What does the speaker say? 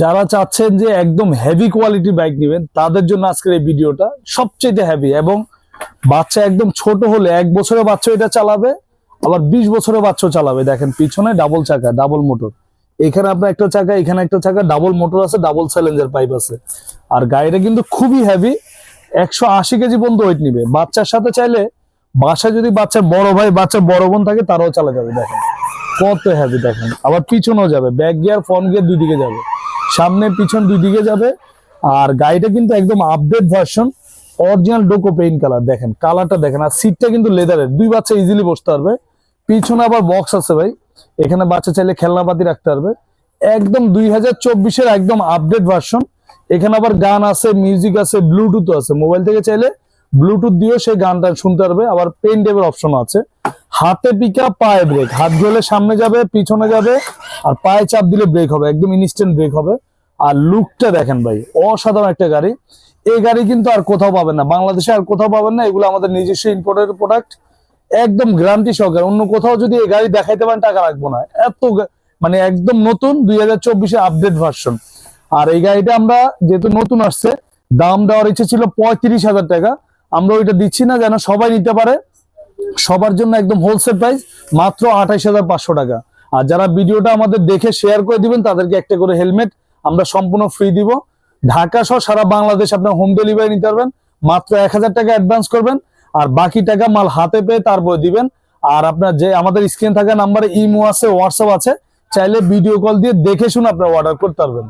যারা চাচ্ছেন যে একদম হেভি কোয়ালিটি বাইক নেবেন, তাদের জন্য আজকের এই ভিডিওটা সবচেয়ে হেভি এবং বাচ্চা একদম ছোট হলে এক বছরের বাচ্চা এটা চালাবে, আবার বিশ বছরের বাচ্চা চালাবে। দেখেন, পিছনে ডাবল চাকা ডাবল মোটর এখানে আপনার একটা চাকা, এখানে একটা চাকা ডাবল মোটর আছে ডাবল স্যালেঞ্জার পাইপ আছে। আর গাড়িটা কিন্তু খুবই হেভি একশো আশি কেজি পর্যন্ত ওয়েট নিবে। বাচ্চার সাথে চাইলে বাসায় যদি বাচ্চার বড় ভাই, বাচ্চার বড় বোন থাকে, তারাও চালা যাবে দেখেন, কত হেভি দেখেন। আবার পিছনেও যাবে ব্যাক গিয়ার ফ্রন্ট গিয়ার দুই দিকে যাবে। সামনে পিছন দুই দিকে যাবে। আর গাড়িটা কিন্তু একদম আপডেট ভার্সন অরিজিনাল ডোকো পেইন কালার দেখেন কালারটা দেখেন, আর সিটটা কিন্তু লেদারের দুই বাচ্চা ইজিলি বসতে পারবে। পিছনে আবার বক্স আছে ভাই, এখানে বাচ্চা চাইলে খেলনাপাতি রাখতে পারবে। একদম দুই হাজার চব্বিশের একদম আপডেট ভার্সন এখানে আবার গান আছে মিউজিক আছে ব্লুটুথ আছে। মোবাইল থেকে চাইলে ব্লুটুথ দিয়েও সেই গানটা শুনতে পারবে। আবার পেন টেপের অপশন আছে। হাতে পিকা পায়ে ব্রেক হাত ধরলে সামনে যাবে, পিছনে যাবে, আর পায়ে চাপ দিলে ব্রেক হবে, একদম ইনস্ট্যান্ট ব্রেক হবে। আর লুকটা দেখেন ভাই, অসাধারণ একটা গাড়ি। এই গাড়ি কিন্তু আর কোথাও পাবেন না। বাংলাদেশে আর কোথাও পাবেন না, এগুলো আমাদের নিজস্ব ইম্পোর্টের প্রোডাক্ট একদম গ্যারান্টি সহকারে। অন্য কোথাও যদি এই গাড়ি দেখাইতে পারেন, টাকা রাখব না। এত মানে একদম নতুন, দুই হাজার চব্বিশে আপডেট ভার্সন আর এই গাড়িটা আমরা যেহেতু নতুন আসছে, দাম দেওয়ার ইচ্ছে ছিল পঁয়ত্রিশ হাজার টাকা। আমরা ওইটা দিচ্ছি না, যেন সবাই নিতে পারে। সবার জন্য একদম হোলসেল প্রাইস মাত্র আঠাইশ হাজার পাঁচশো টাকা। আর যারা ভিডিওটা আমাদের দেখে শেয়ার করে দিবেন, তাদেরকে একটা করে হেলমেট আমরা সম্পূর্ণ ফ্রি দিব। ঢাকা সহ সারা বাংলাদেশ আপনার হোম ডেলিভারি নিতে পারবেন। মাত্র এক হাজার টাকা অ্যাডভান্স করবেন। আর বাকি টাকা মাল হাতে পেয়ে তারপরে দিবেন। আর আপনার যে আমাদের স্ক্রিনে থাকা নাম্বারে ইমো আছে হোয়াটসঅ্যাপ আছে, চাইলে ভিডিও কল দিয়ে দেখে শুনে আপনার অর্ডার করতে পারবেন।